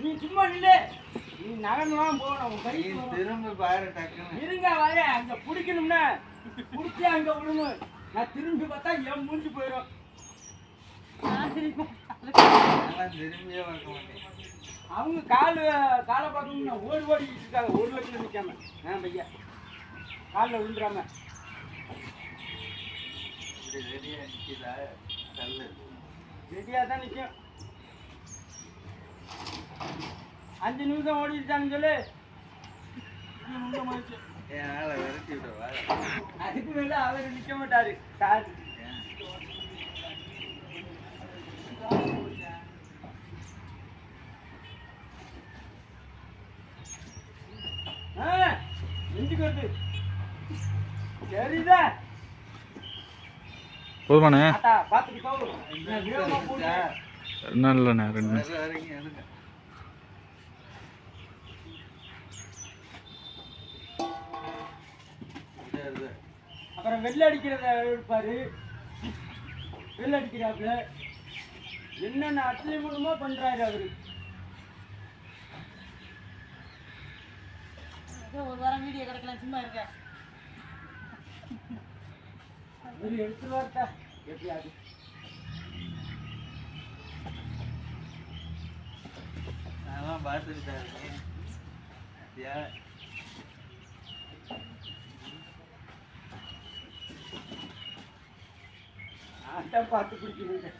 நீ சும்மா நில்லு. நீ நகர்லாம் போகணும். திரும்ப பாரு டக்குன்னு. இருங்க வாய அங்க பிடிக்கணும்னா பிடிச்சி அங்க விடணும் நான் திரும்பி பார்த்தா என் மூஞ்சி போயிடும் அவங்க கால் காலை பார்க்கணும்னா ஓடி ஓடிக்கிட்டு இருக்காங்க. ஒரு லட்சம் நிற்காம ஆ பையா காலில் விழுந்துடாம ரெடியா தான் நிற்கும் அஞ்சு நிமிஷம் ஓடிட்டான்னு சொல்லு. நிமிஷம் ஓடிச்சு. என் ஆளை விரட்டி விடவா அதுக்கு மேலே அவர் நிற்க மாட்டாரு. ஏன்? ஆ நெஞ்சுக்கு வருது. சரிதா போதுமாண்ணே. இன்னும் இல்லைண்ணே ரெண்டு. அப்புறம் வெள்ளை அடிக்கிறத எடுப்பாரு. வெள்ளை அடிக்கிறாப்புல. என்னென்ன அட்லி மூலமா பண்றாரு அவரு? ஒரு வாரம் வீடியோ கிடக்கலாம் சும்மா இருக்க எப்படியாது நான்லாம் பார்த்துட்டு தான் இருக்கேன் பார்த்து பிடிக்கணும்.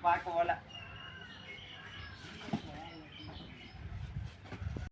பார்க்க போல.